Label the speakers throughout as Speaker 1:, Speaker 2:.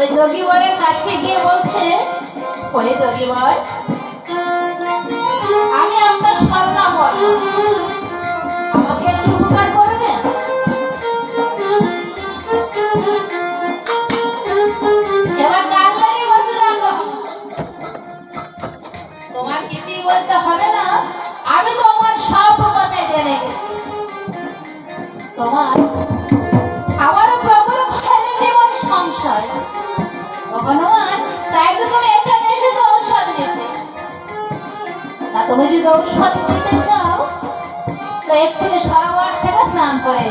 Speaker 1: ওই যোগীবরের কাছে গিয়ে বলছে, ওরে যোগীবর আমি আপনার স্বর্ণামর আমাকে একটু উপকার করবেন এবার ডাক্তারই বলছে তোমার কিছুই বলতে হবে না, আমি তোমার সব কথা জেনে গেছি। তোমার আমার প্রবল জীবন সংশয়। ভগবান তাই তো তুমি যদি ঔষধ নিতে চাও, তো এক্ষুনি সরোবর থেকে স্নান করে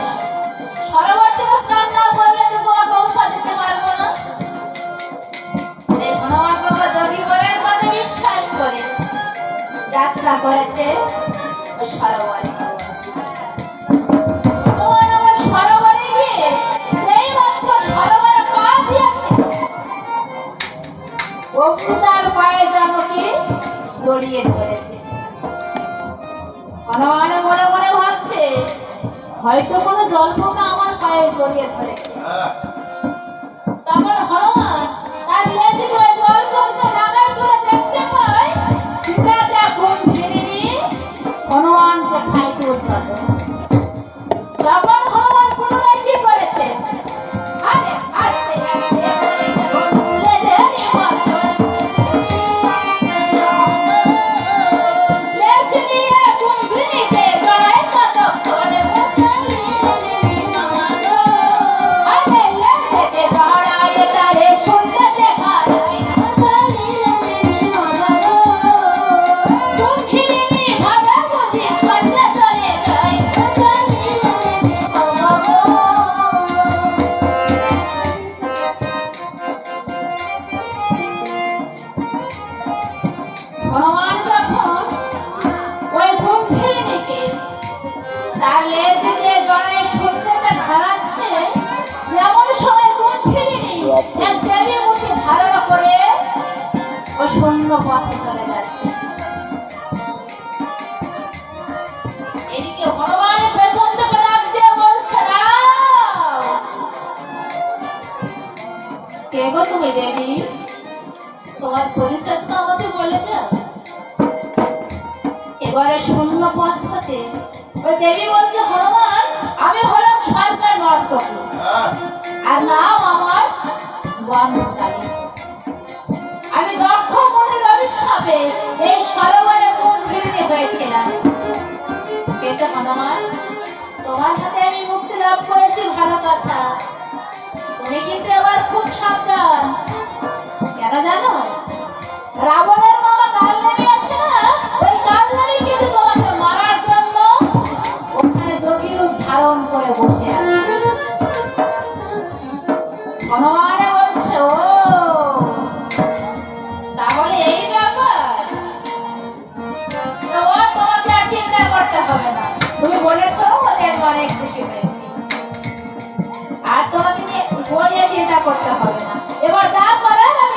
Speaker 1: সরোবর থেকে স্নান না করলে তো তোমাকে ঔষধ দিতে পারব না। হনুমান বাবা যোগী বরের কথা বিশ্বাস করে যাত্রা করেছে সরোবরে। জড়িয়ে ধরেছে মনে মনে মনে ভাবছে হয়তো কোনো জলপোকা আমার পায়ে জড়িয়ে ধরেছে। চলে যাচ্ছে। এদিকে হনুমান পেছন থেকে দিয়ে বলছে কে গো তুমি দেবী? তোমার পরিচয় তো আমাকে বলে দাও এবারে শূন্য পথে ওই দেবী বলছে হনুমান আমি হলাম সরকার নর্তকী। আর নাম আমার বন্ধকালী আমি দক্ষ আসবে এই সরোবরে কোন ভিড়ে হয়েছিলাম কেতন তোমার হাতে আমি মুক্তি লাভ করেছি ভালো কথা। তুমি কিন্তু এবার খুব সাবধান। করতে হবে।